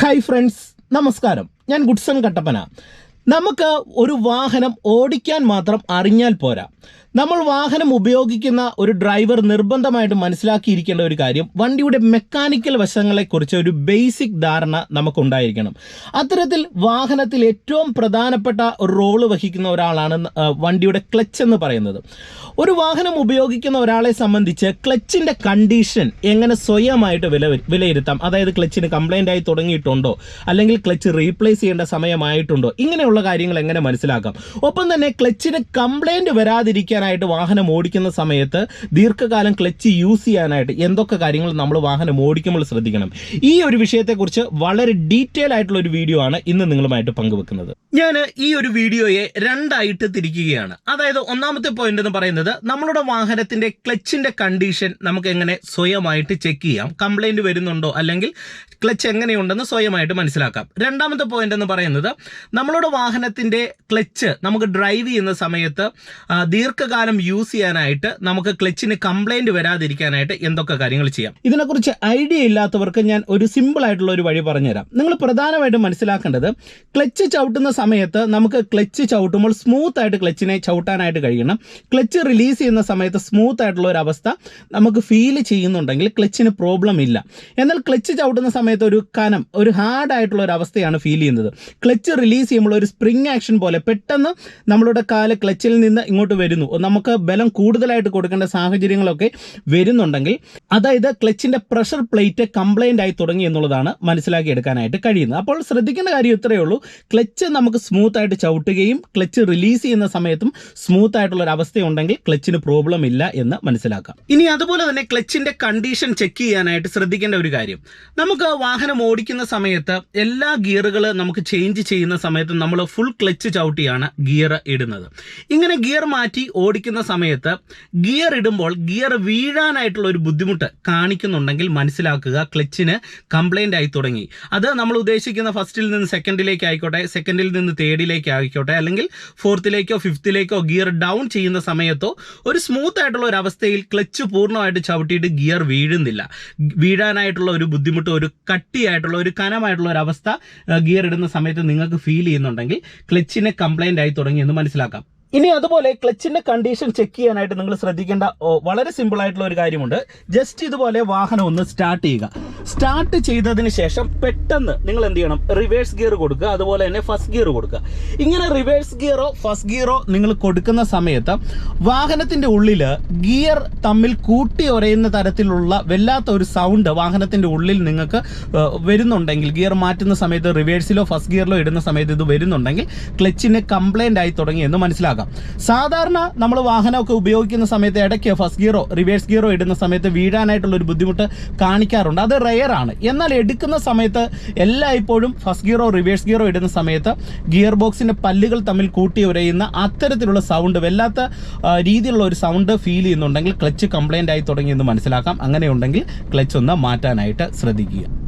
Hi friends നമസ്കാരം. ഞാൻ Goodson Kattappana. നമുക്ക് ഒരു വാഹനം ഓടിക്കാൻ മാത്രം അറിഞ്ഞാൽ പോരാ. നമ്മൾ വാഹനം ഉപയോഗിക്കുന്ന ഒരു ഡ്രൈവർ നിർബന്ധമായിട്ട് മനസ്സിലാക്കിയിരിക്കേണ്ട ഒരു കാര്യം വണ്ടിയുടെ മെക്കാനിക്കൽ വശങ്ങളെക്കുറിച്ച് ഒരു ബേസിക് ധാരണ നമുക്കുണ്ടായിരിക്കണം. അത്തരത്തിൽ വാഹനത്തിൽ ഏറ്റവും പ്രധാനപ്പെട്ട റോൾ വഹിക്കുന്ന ഒരാളാണ് വണ്ടിയുടെ ക്ലച്ച് എന്ന് പറയുന്നത്. ഒരു വാഹനം ഉപയോഗിക്കുന്ന ഒരാളെ സംബന്ധിച്ച് ക്ലച്ചിന്റെ കണ്ടീഷൻ എങ്ങനെ സ്വയമായിട്ട് വില വിലയിരുത്താം? അതായത് ക്ലച്ചിന് കംപ്ലൈന്റ് ആയി തുടങ്ങിയിട്ടുണ്ടോ? അല്ലെങ്കിൽ ക്ലച്ച് റീപ്ലേസ് ചെയ്യേണ്ട സമയമായിട്ടുണ്ടോ? ഇങ്ങനെയുള്ള കാര്യങ്ങൾ എങ്ങനെ മനസ്സിലാക്കാം? ഒപ്പം തന്നെ ക്ലച്ചിന് കംപ്ലൈന്റ് വരാതിരിക്കാനായിട്ട് വാഹനം ഓടിക്കുന്ന സമയത്ത് ദീർഘകാലം ക്ലച്ച് യൂസ് ചെയ്യാനായിട്ട് എന്തൊക്കെ കാര്യങ്ങൾ നമ്മൾ വാഹനം ഓടിക്കുമ്പോൾ ശ്രദ്ധിക്കണം. ഈ ഒരു വിഷയത്തെക്കുറിച്ച് വളരെ ഡീറ്റെയിൽ ആയിട്ടുള്ള ഒരു വീഡിയോ ആണ് ഇന്ന് നിങ്ങളുമായിട്ട് പങ്കുവെക്കുന്നത്. ഞാൻ ഈ ഒരു വീഡിയോയെ രണ്ടായിട്ട് തിരിക്കുകയാണ്. അതായത് ഒന്നാമത്തെ പോയിന്റ് എന്ന് പറയുന്നത് നമ്മളുടെ വാഹനത്തിന്റെ ക്ലച്ചിന്റെ കണ്ടീഷൻ നമുക്ക് എങ്ങനെ സ്വയമായിട്ട് ചെക്ക് ചെയ്യാം. കംപ്ലൈന്റ് വരുന്നുണ്ടോ? അല്ലെങ്കിൽ ക്ലച്ച് എങ്ങനെയുണ്ടെന്ന് സ്വയമായിട്ട് മനസ്സിലാക്കാം. രണ്ടാമത്തെ പോയിന്റ് എന്ന് പറയുന്നത് നമ്മളുടെ വാഹനത്തിന്റെ ക്ലച്ച് നമുക്ക് ഡ്രൈവ് ചെയ്യുന്ന സമയത്ത് ആ, ദീർഘകാലം യൂസ് ചെയ്യാനായിട്ട് നമുക്ക് ക്ലച്ചിന് കംപ്ലൈന്റ് വരാതിരിക്കാനായിട്ട് എന്തൊക്കെ കാര്യങ്ങൾ ചെയ്യാം? ഇതിനെക്കുറിച്ച് ഐഡിയ ഇല്ലാത്തവർക്ക് ഞാൻ ഒരു സിമ്പിൾ ആയിട്ടുള്ള ഒരു വഴി പറഞ്ഞുതരാം. നിങ്ങൾ പ്രധാനമായിട്ടും മനസ്സിലാക്കേണ്ടത് ക്ലച്ച് ചവിട്ടുന്ന സമയത്ത് നമുക്ക് ക്ലച്ച് ചവിട്ടുമ്പോൾ സ്മൂത്ത് ആയിട്ട് ക്ലച്ചിനെ ചവിട്ടാനായിട്ട് കഴിയണം. ക്ലച്ച് റിലീസ് ചെയ്യുന്ന സമയത്ത് സ്മൂത്ത് ആയിട്ടുള്ള ഒരു അവസ്ഥ നമുക്ക് ഫീൽ ചെയ്യുന്നുണ്ടെങ്കിൽ ക്ലച്ചിന് പ്രോബ്ലം ഇല്ല. എന്നാൽ ക്ലച്ച് ചവിട്ടുന്ന സമയത്ത് ഒരു കനം ഒരു ഹാർഡ് ആയിട്ടുള്ള ഒരു അവസ്ഥയാണ് ഫീൽ ചെയ്യുന്നത്. ക്ലച്ച് റിലീസ് ചെയ്യുമ്പോൾ ഒരു സ്പ്രിങ് ആക്ഷൻ പോലെ പെട്ടെന്ന് നമ്മളുടെ കാൽ ക്ലച്ചിൽ നിന്ന് ഇങ്ങോട്ട് വരുന്നു. നമുക്ക് ബലം കൂടുതലായിട്ട് കൊടുക്കേണ്ട സാഹചര്യങ്ങളൊക്കെ വരുന്നുണ്ടെങ്കിൽ അതായത് ക്ലച്ചിന്റെ പ്രഷർ പ്ലേറ്റ് കംപ്ലൈന്റ് ആയി തുടങ്ങി എന്നുള്ളതാണ് മനസ്സിലാക്കിയെടുക്കാനായിട്ട് കഴിയുന്നത്. അപ്പോൾ ശ്രദ്ധിക്കേണ്ട കാര്യം ഇത്രയേ ഉള്ളൂ. ക്ലച്ച് നമുക്ക് സ്മൂത്ത് ആയിട്ട് ചവിട്ടുകയും ക്ലച്ച് റിലീസ് ചെയ്യുന്ന സമയത്തും സ്മൂത്ത് ആയിട്ടുള്ള ഒരു അവസ്ഥയുണ്ടെങ്കിൽ ക്ലച്ചിന് പ്രോബ്ലം ഇല്ല എന്ന് മനസ്സിലാക്കാം. ഇനി അതുപോലെ തന്നെ ക്ലച്ചിന്റെ കണ്ടീഷൻ ചെക്ക് ചെയ്യാനായിട്ട് ശ്രദ്ധിക്കേണ്ട ഒരു കാര്യം. നമുക്ക് വാഹനം ഓടിക്കുന്ന സമയത്ത് എല്ലാ ഗിയറുകൾ നമുക്ക് ചേഞ്ച് ചെയ്യുന്ന സമയത്ത് നമ്മൾ ഫുൾ ക്ലച്ച് ചവിട്ടിയാണ് ഗിയർ ഇടുന്നത്. ഇങ്ങനെ ഗിയർ മാറ്റി ഓടിക്കുന്ന സമയത്ത് ഗിയർ ഇടുമ്പോൾ ഗിയർ വീഴാനായിട്ടുള്ള ഒരു ബുദ്ധിമുട്ട് കാണിക്കുന്നുണ്ടെങ്കിൽ മനസ്സിലാക്കുക. ക്ലച്ചിന് കംപ്ലൈന്റ് ആയി തുടങ്ങി. അത് നമ്മൾ ഉദ്ദേശിക്കുന്ന ഫസ്റ്റിൽ നിന്ന് സെക്കൻഡിലേക്ക് ആയിക്കോട്ടെ സെക്കൻഡിൽ നിന്ന് തേർഡിലേക്ക് ആയിക്കോട്ടെ അല്ലെങ്കിൽ ഫോർത്തിലേക്കോ ഫിഫ്ത്തിലേക്കോ ഗിയർ ഡൗൺ ചെയ്യുന്ന സമയത്തോ ഒരു സ്മൂത്ത് ആയിട്ടുള്ള ഒരു അവസ്ഥയിൽ ക്ലച്ച് പൂർണമായിട്ട് ചവിട്ടിയിട്ട് ഗിയർ വീഴുന്നില്ല. വീഴാനായിട്ടുള്ള ഒരു ബുദ്ധിമുട്ട് ഒരു കട്ടിയായിട്ടുള്ള ഒരു കനമായിട്ടുള്ള ഒരു അവസ്ഥ ഗിയർ ഇടുന്ന സമയത്ത് നിങ്ങൾക്ക് ഫീൽ ചെയ്യുന്നുണ്ടെങ്കിൽ ക്ലച്ചിന് കംപ്ലൈന്റ് ആയി തുടങ്ങി എന്ന് മനസ്സിലാക്കാം. ഇനി അതുപോലെ ക്ലച്ചിന്റെ കണ്ടീഷൻ ചെക്ക് ചെയ്യാനായിട്ട് നിങ്ങൾ ശ്രദ്ധിക്കേണ്ട വളരെ സിമ്പിൾ ആയിട്ടുള്ള ഒരു കാര്യമുണ്ട്. ജസ്റ്റ് ഇതുപോലെ വാഹനം ഒന്ന് സ്റ്റാർട്ട് ചെയ്യുക. സ്റ്റാർട്ട് ചെയ്തതിന് ശേഷം പെട്ടെന്ന് നിങ്ങൾ എന്ത് ചെയ്യണം? റിവേഴ്സ് ഗിയർ കൊടുക്കുക. അതുപോലെ തന്നെ ഫസ്റ്റ് ഗിയർ കൊടുക്കുക. ഇങ്ങനെ റിവേഴ്സ് ഗിയറോ ഫസ്റ്റ് ഗിയറോ നിങ്ങൾ കൊടുക്കുന്ന സമയത്ത് വാഹനത്തിന്റെ ഉള്ളിൽ ഗിയർ തമ്മിൽ കൂട്ടി ഒരയുന്ന തരത്തിലുള്ള വല്ലാത്ത ഒരു സൗണ്ട് വാഹനത്തിന്റെ ഉള്ളിൽ നിങ്ങൾക്ക് വരുന്നുണ്ടെങ്കിൽ ഗിയർ മാറ്റുന്ന സമയത്ത് റിവേഴ്സിലോ ഫസ്റ്റ് ഗിയറിലോ ഇടുന്ന സമയത്ത് ഇത് വരുന്നുണ്ടെങ്കിൽ ക്ലച്ചിന് കംപ്ലൈന്റ് ആയി തുടങ്ങി എന്ന് മനസ്സിലാക്കാം. സാധാരണ നമ്മൾ വാഹനമൊക്കെ ഉപയോഗിക്കുന്ന സമയത്ത് ഇടയ്ക്ക് ഫസ്റ്റ് ഗിയറോ റിവേഴ്സ് ഗിയറോ ഇടുന്ന സമയത്ത് വീഴാനായിട്ടുള്ള ഒരു ബുദ്ധിമുട്ട് കാണിക്കാറുണ്ട്. അത് റെയർ ആണ്. എന്നാൽ എടുക്കുന്ന സമയത്ത് എല്ലായ്പ്പോഴും ഫസ്റ്റ് ഗിയറോ റിവേഴ്സ് ഗിയറോ ഇടുന്ന സമയത്ത് ഗിയർ ബോക്സിന്റെ പല്ലുകൾ തമ്മിൽ കൂട്ടി ഉരയുന്ന അത്തരത്തിലുള്ള സൗണ്ട് വല്ലാത്ത രീതിയിലുള്ള ഒരു സൗണ്ട് ഫീൽ ചെയ്യുന്നുണ്ടെങ്കിൽ ക്ലച്ച് കംപ്ലൈന്റ് ആയി തുടങ്ങിയെന്ന് മനസ്സിലാക്കാം. അങ്ങനെയുണ്ടെങ്കിൽ ക്ലച്ച് ഒന്ന് മാറ്റാനായിട്ട് ശ്രദ്ധിക്കുക.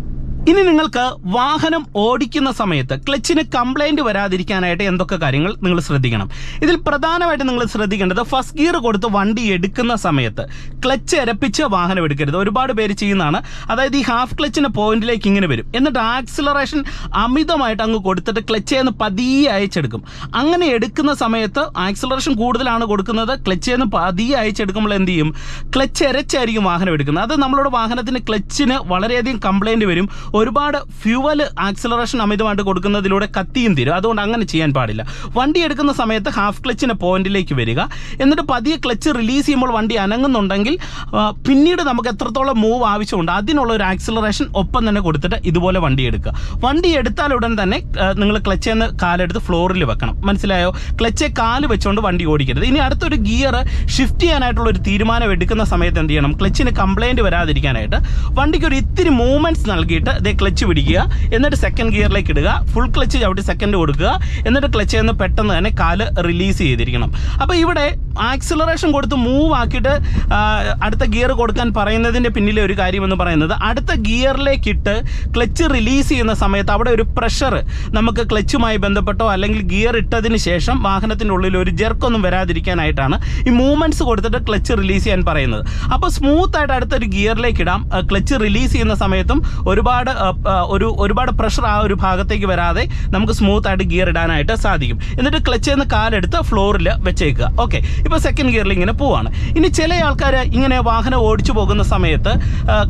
ഇനി നിങ്ങൾക്ക് വാഹനം ഓടിക്കുന്ന സമയത്ത് ക്ലച്ചിന് കംപ്ലൈന്റ് വരാതിരിക്കാനായിട്ട് എന്തൊക്കെ കാര്യങ്ങൾ നിങ്ങൾ ശ്രദ്ധിക്കണം. ഇതിൽ പ്രധാനമായിട്ട് നിങ്ങൾ ശ്രദ്ധിക്കേണ്ടത് ഫസ്റ്റ് ഗിയർ കൊടുത്ത് വണ്ടി എടുക്കുന്ന സമയത്ത് ക്ലച്ച് എരപ്പിച്ച് വാഹനം എടുക്കരുത്. ഒരുപാട് പേര് ചെയ്യുന്നതാണ്. അതായത് ഈ ഹാഫ് ക്ലച്ചിന് പോയിന്റിലേക്ക് ഇങ്ങനെ വരും. എന്നിട്ട് ആക്സിലറേഷൻ അമിതമായിട്ട് അങ്ങ് കൊടുത്തിട്ട് ക്ലച്ചേന്ന് പതിയെ അയച്ചെടുക്കും. അങ്ങനെ എടുക്കുന്ന സമയത്ത് ആക്സിലറേഷൻ കൂടുതലാണ് കൊടുക്കുന്നത്. ക്ലച്ചേന്ന് പതിയെ അയച്ചെടുക്കുമ്പോൾ എന്ത് ചെയ്യും? ക്ലച്ച് എരച്ചായിരിക്കും വാഹനം എടുക്കുന്നത്. അത് നമ്മളുടെ വാഹനത്തിന് ക്ലച്ചിന് വളരെയധികം കംപ്ലൈന്റ് വരും. ഒരുപാട് ഫ്യൂവൽ ആക്സിലറേഷൻ അമിതമായിട്ട് കൊടുക്കുന്നതിലൂടെ കത്തിയും തീരും. അതുകൊണ്ട് അങ്ങനെ ചെയ്യാൻ പാടില്ല. വണ്ടി എടുക്കുന്ന സമയത്ത് ഹാഫ് ക്ലച്ചിന്റെ പോയിന്റിലേക്ക് വരിക. എന്നിട്ട് പതിയെ ക്ലച്ച് റിലീസ് ചെയ്യുമ്പോൾ വണ്ടി അനങ്ങുന്നുണ്ടെങ്കിൽ പിന്നീട് നമുക്ക് എത്രത്തോളം മൂവ് ആവശ്യമുണ്ട് അതിനുള്ള ഒരു ആക്സിലറേഷൻ ഒപ്പം തന്നെ കൊടുത്തിട്ട് ഇതുപോലെ വണ്ടി എടുക്കുക. വണ്ടി എടുത്താൽ ഉടൻ തന്നെ നിങ്ങൾ ക്ലച്ചേന്ന് കാലെടുത്ത് ഫ്ലോറിൽ വെക്കണം. മനസ്സിലായോ? ക്ലച്ചെ കാൽ വെച്ചുകൊണ്ട് വണ്ടി ഓടിക്കരുത്. ഇനി അടുത്തൊരു ഗിയർ ഷിഫ്റ്റ് ചെയ്യാനായിട്ടുള്ള ഒരു തീരുമാനം എടുക്കുന്ന സമയത്ത് എന്ത് ചെയ്യണം? ക്ലച്ചിന് കംപ്ലൈന്റ് വരാതിരിക്കാനായിട്ട് വണ്ടിക്ക് ഒരു ഇത്തിരി മൂവ്മെന്റ്സ് നൽകിയിട്ട് ഇതേ ക്ലച്ച് പിടിക്കുക. എന്നിട്ട് സെക്കൻഡ് ഗിയറിലേക്ക് ഇടുക. ഫുൾ ക്ലച്ച് ചവിട്ടി സെക്കൻഡ് കൊടുക്കുക. എന്നിട്ട് ക്ലച്ച് നിന്ന് പെട്ടെന്ന് തന്നെ കാൽ റിലീസ് ചെയ്തിരിക്കണം. അപ്പോൾ ഇവിടെ ആക്സിലറേഷൻ കൊടുത്ത് മൂവ് ആക്കിയിട്ട് അടുത്ത ഗിയർ കൊടുക്കാൻ പറയുന്നതിന്റെ പിന്നിലെ ഒരു കാര്യമെന്ന് പറയുന്നത് അടുത്ത ഗിയറിലേക്കിട്ട് ക്ലച്ച് റിലീസ് ചെയ്യുന്ന സമയത്ത് അവിടെ ഒരു പ്രഷർ നമുക്ക് ക്ലച്ചുമായി ബന്ധപ്പെട്ടോ അല്ലെങ്കിൽ ഗിയർ ഇട്ടതിന് ശേഷം വാഹനത്തിന്റെ ഉള്ളിൽ ഒരു ജെർക്കൊന്നും വരാതിരിക്കാനായിട്ടാണ് ഈ മൂവ്മെന്റ്സ് കൊടുത്തിട്ട് ക്ലച്ച് റിലീസ് ചെയ്യാൻ പറയുന്നത്. അപ്പോൾ സ്മൂത്തായിട്ട് അടുത്തൊരു ഗിയറിലേക്ക് ഇടാം. ക്ലച്ച് റിലീസ് ചെയ്യുന്ന സമയത്തും ഒരുപാട് ഒരു ഒരുപാട് പ്രഷർ ആ ഒരു ഭാഗത്തേക്ക് വരാതെ നമുക്ക് സ്മൂത്ത് ആയിട്ട് ഗിയർ ഇടാനായിട്ട് സാധിക്കും. എന്നിട്ട് ക്ലച്ച് നിന്ന് കാലെടുത്ത് ഫ്ലോറിൽ വെച്ചേക്കുക. ഓക്കെ ഇപ്പോൾ സെക്കൻഡ് ഗിയറിൽ ഇങ്ങനെ പോവാണ്. ഇനി ചില ആൾക്കാർ ഇങ്ങനെ വാഹനം ഓടിച്ചു പോകുന്ന സമയത്ത്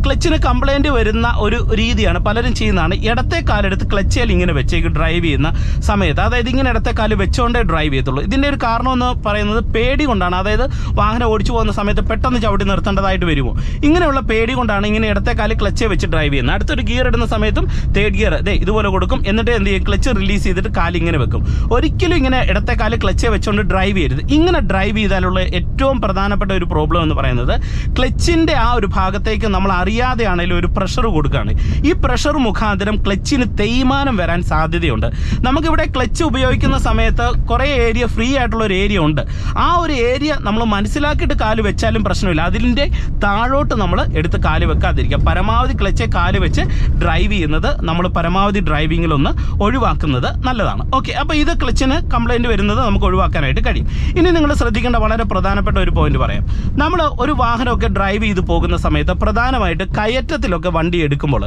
ക്ലച്ചിന് കംപ്ലൈന്റ് വരുന്ന ഒരു രീതിയാണ് പലരും ചെയ്യുന്നതാണ്. ഇടത്തെ കാലെടുത്ത് ക്ലച്ചിൽ ഇങ്ങനെ വെച്ചേക്ക് ഡ്രൈവ് ചെയ്യുന്ന സമയത്ത്. അതായത് ഇങ്ങനെ ഇടത്തെ കാൽ വെച്ചുകൊണ്ടേ ഡ്രൈവ് ചെയ്യത്തുള്ളൂ. ഇതിന്റെ ഒരു കാരണം എന്ന് പറയുന്നത് പേടി കൊണ്ടാണ്. അതായത് വാഹനം ഓടിച്ചു പോകുന്ന സമയത്ത് പെട്ടെന്ന് ചവിട്ടി നിർത്തേണ്ടതായിട്ട് വരുമോ? ഇങ്ങനെയുള്ള പേടി കൊണ്ടാണ് ഇങ്ങനെ ഇടത്തെ കാൽ ക്ലച്ചേ വെച്ച് ഡ്രൈവ് ചെയ്യുന്നത്. അടുത്തൊരു ഗിയർ ഇടുന്ന സമയത്തും തേർഡ് ഗിയർ ദേ ഇതുപോലെ കൊടുക്കും. എന്നിട്ട് എന്ത് ചെയ്യും? ക്ലച്ച് റിലീസ് ചെയ്തിട്ട് കാൽ ഇങ്ങനെ വെക്കും. ഒരിക്കലും ഇങ്ങനെ ഇടത്തെ കാൽ ക്ലച്ച് വെച്ചുകൊണ്ട് ഡ്രൈവ് ചെയ്യരുത്. ഇങ്ങനെ ഡ്രൈവ് ചെയ്താലുള്ള ഏറ്റവും പ്രധാനപ്പെട്ട ഒരു പ്രോബ്ലം എന്ന് പറയുന്നത് ക്ലച്ചിന്റെ ആ ഒരു ഭാഗത്തേക്ക് നമ്മൾ അറിയാതെയാണെങ്കിലും ഒരു പ്രഷർ കൊടുക്കുകയാണ് ഈ പ്രഷർ മുഖാന്തരം ക്ലച്ചിന് തേയ്മാനം വരാൻ സാധ്യതയുണ്ട്. നമുക്കിവിടെ ക്ലച്ച് ഉപയോഗിക്കുന്ന സമയത്ത് കുറേ ഏരിയ ഫ്രീ ആയിട്ടുള്ള ഒരു ഏരിയ ഉണ്ട്. ആ ഒരു ഏരിയ നമ്മൾ മനസ്സിലാക്കിയിട്ട് കാൽ വെച്ചാലും പ്രശ്നമില്ല. അതിന്റെ താഴോട്ട് നമ്മൾ എടുത്ത് കാൽ വെക്കാതിരിക്കുക. പരമാവധി ക്ലച്ച് കാൽ വെച്ച് ഡ്രൈവ് ചെയ്യുന്നത് നമ്മൾ പരമാവധി ഡ്രൈവിങ്ങിലൊന്ന് ഒഴിവാക്കുന്നത് നല്ലതാണ്. ഓക്കെ അപ്പോൾ ഇത് ക്ലച്ചിന് കംപ്ലൈന്റ് വരുന്നത് നമുക്ക് ഒഴിവാക്കാനായിട്ട് കഴിയും. ഇനി നിങ്ങൾ ശ്രദ്ധിക്കേണ്ട വളരെ പ്രധാനപ്പെട്ട ഒരു പോയിന്റ് പറയാം. നമ്മൾ ഒരു വാഹനമൊക്കെ ഡ്രൈവ് ചെയ്ത് പോകുന്ന സമയത്ത് പ്രധാനമായിട്ട് കയറ്റത്തിലൊക്കെ വണ്ടി എടുക്കുമ്പോൾ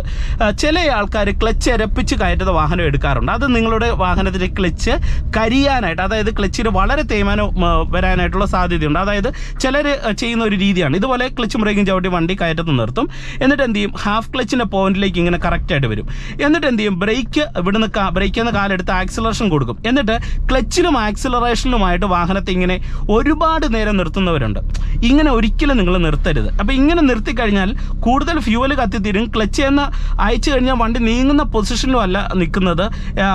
ചില ആൾക്കാർ ക്ലച്ച് എരപ്പിച്ച് കയറ്റുന്ന വാഹനം എടുക്കാറുണ്ട്. അത് നിങ്ങളുടെ വാഹനത്തിന്റെ ക്ലച്ച് കരിയാനായിട്ട് അതായത് ക്ലച്ചിന് വളരെ തേയ്മാനം വരാനായിട്ടുള്ള സാധ്യതയുണ്ട്. അതായത് ചിലർ ചെയ്യുന്ന ഒരു രീതിയാണ്. ഇതുപോലെ ക്ലച്ച് ബ്രേക്കും ചവിട്ടി വണ്ടി കയറ്റത്ത് നിർത്തും. എന്നിട്ട് എന്ത് ചെയ്യും? ഹാഫ് ക്ലച്ചിന്റെ പോയിന്റിലേക്ക് ഇങ്ങനെ കറക്റ്റായിട്ട് വരും. എന്നിട്ട് എന്ത് ചെയ്യും? ബ്രേക്ക് ഇവിടുന്ന് ബ്രേക്കിൽ നിന്ന് കാലെടുത്ത് ആക്സിലറേഷൻ കൊടുക്കും. എന്നിട്ട് ക്ലച്ചിലും ആക്സിലറേഷനിലുമായിട്ട് വാഹനത്തെ ഇങ്ങനെ ഒരുപാട് നേരം നിർത്തുന്നവരുണ്ട്. ഇങ്ങനെ ഒരിക്കലും നിങ്ങൾ നിർത്തരുത്. അപ്പോൾ ഇങ്ങനെ നിർത്തി കഴിഞ്ഞാൽ കൂടുതൽ ഫ്യൂവൽ കത്തിത്തീരും. ക്ലച്ച് എന്ന് അയച്ചു കഴിഞ്ഞാൽ വണ്ടി നീങ്ങുന്ന പൊസിഷനിലും അല്ല നിൽക്കുന്നത്.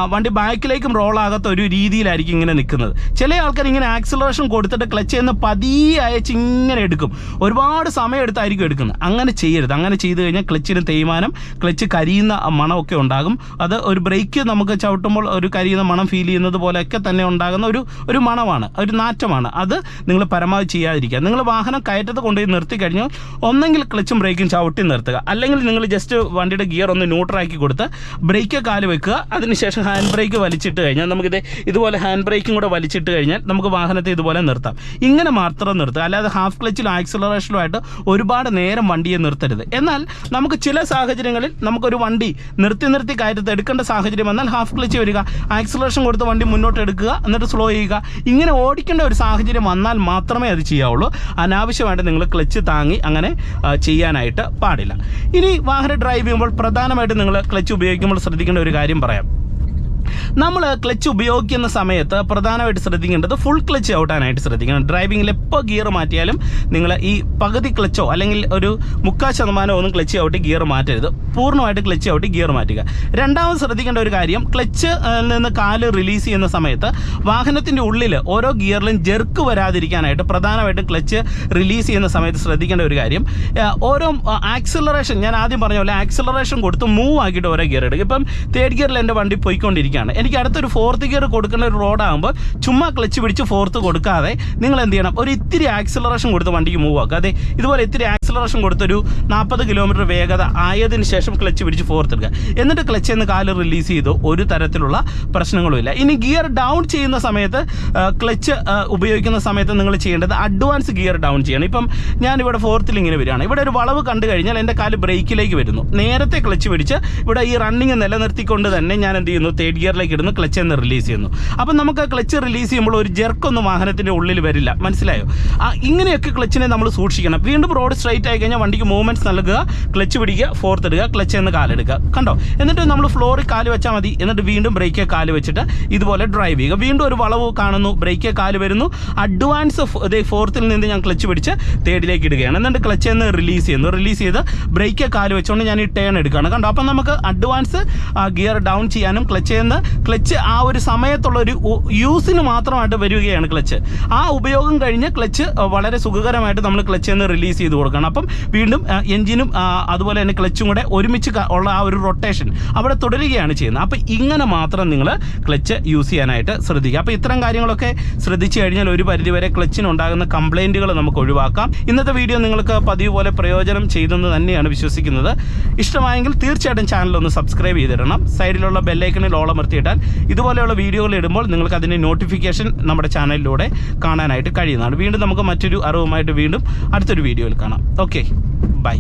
വണ്ടി ബാക്കിലേക്കും റോൾ ആകാത്ത ഒരു രീതിയിലായിരിക്കും ഇങ്ങനെ നിൽക്കുന്നത്. ചില ആൾക്കാർ ഇങ്ങനെ ആക്സിലറേഷൻ കൊടുത്തിട്ട് ക്ലച്ച് എന്ന് പതിയെ അയച്ച് ഇങ്ങനെ എടുക്കും. ഒരുപാട് സമയം എടുത്തായിരിക്കും എടുക്കുന്നത്. അങ്ങനെ ചെയ്യരുത്. അങ്ങനെ ചെയ്തു കഴിഞ്ഞാൽ ക്ലച്ചിന് തേയ്മാനം ക്ലച്ച് കരിയുന്ന മണമൊക്കെ ഉണ്ടാകും. അത് ഒരു ബ്രേക്ക് നമുക്ക് ചവിട്ടുമ്പോൾ ഒരു കരിയുന്ന മണം ഫീൽ ചെയ്യുന്നത് പോലെയൊക്കെ തന്നെ ഉണ്ടാകുന്ന ഒരു ഒരു മണമാണ് ഒരു നാറ്റമാണ്. അത് നിങ്ങൾ പരമാവധി ചെയ്യാതിരിക്കുക. നിങ്ങൾ വാഹനം കയറ്റത്ത് കൊണ്ടുപോയി നിർത്തി കഴിഞ്ഞാൽ ഒന്നെങ്കിൽ ക്ലച്ചും ബ്രേക്കും ചവിട്ടി നിർത്തുക. അല്ലെങ്കിൽ നിങ്ങൾ ജസ്റ്റ് വണ്ടിയുടെ ഗിയർ ഒന്ന് ന്യൂട്രാക്കി കൊടുത്ത് ബ്രേക്ക് കാൽ വെക്കുക. അതിനുശേഷം ഹാൻഡ് ബ്രേക്ക് വലിച്ചിട്ട് കഴിഞ്ഞാൽ നമുക്കിത് ഇതുപോലെ ഹാൻഡ് ബ്രേക്കും കൂടെ വലിച്ചിട്ട് കഴിഞ്ഞാൽ നമുക്ക് വാഹനത്തെ ഇതുപോലെ നിർത്താം. ഇങ്ങനെ മാത്രം നിർത്തുക. അല്ലാതെ ഹാഫ് ക്ലച്ചിലും ആക്സിലറേഷനും ആയിട്ട് ഒരുപാട് നേരം വണ്ടിയെ നിർത്തരുത്. എന്നാൽ നമുക്ക് ചില സാഹചര്യങ്ങളിൽ നമുക്കൊരു വണ്ടി നിർത്തി നിർത്തി കയറ്റത്ത് എടുക്കേണ്ട സാഹചര്യം വന്നാൽ ഹാഫ് ക്ലച്ച് വരിക ആക്സലേഷൻ കൊടുത്ത് വണ്ടി മുന്നോട്ട് എടുക്കുക എന്നിട്ട് സ്ലോ ചെയ്യുക. ഇങ്ങനെ ഓടിക്കേണ്ട ഒരു സാഹചര്യം വന്നാൽ മാത്രമേ അത് ചെയ്യാവുള്ളൂ. അനാവശ്യമായിട്ട് നിങ്ങൾ ക്ലച്ച് താങ്ങി അങ്ങനെ ചെയ്യാനായിട്ട് പാടില്ല. ഇനി വാഹനം ഡ്രൈവ് ചെയ്യുമ്പോൾ പ്രധാനമായിട്ട് നിങ്ങൾ ക്ലച്ച് ഉപയോഗിക്കുമ്പോൾ ശ്രദ്ധിക്കേണ്ട ഒരു കാര്യം പറയാം. നമ്മൾ ക്ലച്ച് ഉപയോഗിക്കുന്ന സമയത്ത് പ്രധാനമായിട്ട് ശ്രദ്ധിക്കേണ്ടത് ഫുൾ ക്ലച്ച് ഔട്ടാനായിട്ട് ശ്രദ്ധിക്കണം. ഡ്രൈവിങ്ങിൽ എപ്പോൾ ഗിയർ മാറ്റിയാലും നിങ്ങൾ ഈ പകുതി ക്ലച്ചോ അല്ലെങ്കിൽ ഒരു മുക്കാൽ ശതമാനമോ ഒന്നും ക്ലച്ച് ഔട്ടി ഗിയർ മാറ്റരുത്. പൂർണമായിട്ട് ക്ലച്ച് ഔട്ടി ഗിയർ മാറ്റുക. രണ്ടാമത് ശ്രദ്ധിക്കേണ്ട ഒരു കാര്യം ക്ലച്ച് നിന്ന് കാൽ റിലീസ് ചെയ്യുന്ന സമയത്ത് വാഹനത്തിന്റെ ഉള്ളിൽ ഓരോ ഗിയറിലും ജെർക്ക് വരാതിരിക്കാനായിട്ട് പ്രധാനമായിട്ടും ക്ലച്ച് റിലീസ് ചെയ്യുന്ന സമയത്ത് ശ്രദ്ധിക്കേണ്ട ഒരു കാര്യം ഓരോ ആക്സിലറേഷൻ ഞാൻ ആദ്യം പറഞ്ഞ പോലെ ആക്സിലറേഷൻ കൊടുത്ത് മൂവ് ആക്കിയിട്ട് ഓരോ ഗിയർ എടുക്കും ഇപ്പം തേർഡ് ഗിയറിൽ എന്റെ വണ്ടി പോയിക്കൊണ്ടിരിക്കുകയാണ്. എനിക്ക് അടുത്തൊരു ഫോർത്ത് ഗിയർ കൊടുക്കുന്ന ഒരു റോഡാകുമ്പോൾ ചുമ്മാ ക്ലച്ച് പിടിച്ച് ഫോർത്ത് കൊടുക്കാതെ നിങ്ങൾ എന്ത് ചെയ്യണം? ഒരു ഇത്തിരി ആക്സിലറേഷൻ കൊടുത്ത് വണ്ടിക്ക് മൂവ് ആക്കുക. അതെ ഇതുപോലെ ഇത്തിരി ആക്സിലറേഷൻ കൊടുത്തൊരു നാൽപ്പത് കിലോമീറ്റർ വേഗത ആയതിനു ശേഷം ക്ലച്ച് പിടിച്ച് ഫോർത്ത് എടുക്കുക. എന്നിട്ട് ക്ലച്ച് നിന്ന് കാൽ റിലീസ് ചെയ്തു ഒരു തരത്തിലുള്ള പ്രശ്നങ്ങളുമില്ല. ഇനി ഗിയർ ഡൗൺ ചെയ്യുന്ന സമയത്ത് ക്ലച്ച് ഉപയോഗിക്കുന്ന സമയത്ത് നിങ്ങൾ ചെയ്യേണ്ടത് അഡ്വാൻസ് ഗിയർ ഡൗൺ ചെയ്യണം. ഇപ്പം ഞാൻ ഇവിടെ ഫോർത്തിൽ ഇങ്ങനെ വരികയാണ്. ഇവിടെ ഒരു വളവ് കണ്ടു കഴിഞ്ഞാൽ എന്റെ കാൽ ബ്രേക്കിലേക്ക് വരുന്നു. നേരത്തെ ക്ലച്ച് പിടിച്ച് ഇവിടെ ഈ റണ്ണിങ് നിലനിർത്തിക്കൊണ്ട് തന്നെ ഞാൻ എന്ത് ചെയ്യുന്നു? തേർഡ് ഗിയറിലേക്ക് ഇടുന്നു ക്ലച്ച് എന്ന് റിലീസ് ചെയ്യുന്നു. അപ്പം നമുക്ക് ക്ലച്ച് റിലീസ് ചെയ്യുമ്പോൾ ഒരു ജെർക്കൊന്നും വാഹനത്തിന്റെ ഉള്ളിൽ വരില്ല. മനസ്സിലായോ? ഇങ്ങനെയൊക്കെ ക്ലച്ചിനെ നമ്മൾ സൂക്ഷിക്കണം. വീണ്ടും റോഡ് സ്ട്രൈറ്റ് ആയി കഴിഞ്ഞാൽ വണ്ടിക്ക് മൂവ്മെന്റ്സ് നൽകുക ക്ലച്ച് പിടിക്കുക ഫോർത്ത് ഇടുക ക്ലച്ച് എന്ന് കാലെടുക്കുക കണ്ടോ? എന്നിട്ട് നമ്മൾ ഫ്ലോറിൽ കാൽ വെച്ചാൽ മതി. എന്നിട്ട് വീണ്ടും ബ്രേക്ക് കാൽ വെച്ചിട്ട് ഇതുപോലെ ഡ്രൈവ് ചെയ്യുക. വീണ്ടും ഒരു വളവ് കാണുന്നു. ബ്രേക്ക് കാൽ വരുന്നു. അഡ്വാൻസ് ഫോർത്തിൽ നിന്ന് ഞാൻ ക്ലച്ച് പിടിച്ച് തേർഡിലേക്ക് ഇടുകയാണ്. എന്നിട്ട് ക്ലച്ച് എന്ന് റിലീസ് ചെയ്യുന്നു. റിലീസ് ചെയ്ത് ബ്രേക്ക് കാൽ വെച്ചുകൊണ്ട് ഞാൻ ഈ ടേൺ എടുക്കുകയാണ്. കണ്ടോ? അപ്പം നമുക്ക് അഡ്വാൻസ് ഗിയർ ഡൗൺ ചെയ്യാനും ക്ലച്ച് എന്ന് ക്ലച്ച് ആ ഒരു സമയത്തുള്ള ഒരു യൂസിന് മാത്രമായിട്ട് വരികയാണ് ക്ലച്ച് ആ ഉപയോഗം കഴിഞ്ഞ് ക്ലച്ച് വളരെ സുഖകരമായിട്ട് നമ്മൾ ക്ലച്ച് എന്ന് റിലീസ് ചെയ്ത് കൊടുക്കണം. അപ്പം വീണ്ടും എഞ്ചിനും അതുപോലെ തന്നെ ക്ലച്ചും കൂടെ ഒരുമിച്ച് ഉള്ള ആ ഒരു റൊട്ടേഷൻ അവിടെ തുടരുകയാണ് ചെയ്യുന്നത്. അപ്പം ഇങ്ങനെ മാത്രം നിങ്ങൾ ക്ലച്ച് യൂസ് ചെയ്യാനായിട്ട് ശ്രദ്ധിക്കുക. അപ്പോൾ ഇത്തരം കാര്യങ്ങളൊക്കെ ശ്രദ്ധിച്ചു കഴിഞ്ഞാൽ ഒരു പരിധിവരെ ക്ലച്ചിനുണ്ടാകുന്ന കംപ്ലൈന്റുകൾ നമുക്ക് ഒഴിവാക്കാം. ഇന്നത്തെ വീഡിയോ നിങ്ങൾക്ക് പതിവ് പോലെ പ്രയോജനം ചെയ്തെന്ന് തന്നെയാണ് വിശ്വസിക്കുന്നത്. ഇഷ്ടമായെങ്കിൽ തീർച്ചയായിട്ടും ചാനൽ ഒന്ന് സബ്സ്ക്രൈബ് ചെയ്തിടണം. സൈഡിലുള്ള ബെല്ലൈക്കണിൽ ഓളമർത്തിയിട്ടാൽ ഇതുപോലെയുള്ള വീഡിയോകൾ ഇടുമ്പോൾ നിങ്ങൾക്ക് അതിന്റെ നോട്ടിഫിക്കേഷൻ നമ്മുടെ ചാനലിലൂടെ കാണാനായിട്ട് കഴിയുന്നതാണ്. വീണ്ടും നമുക്ക് മറ്റൊരു അറിവുമായിട്ട് വീണ്ടും അടുത്തൊരു വീഡിയോയിൽ കാണാം. Okay bye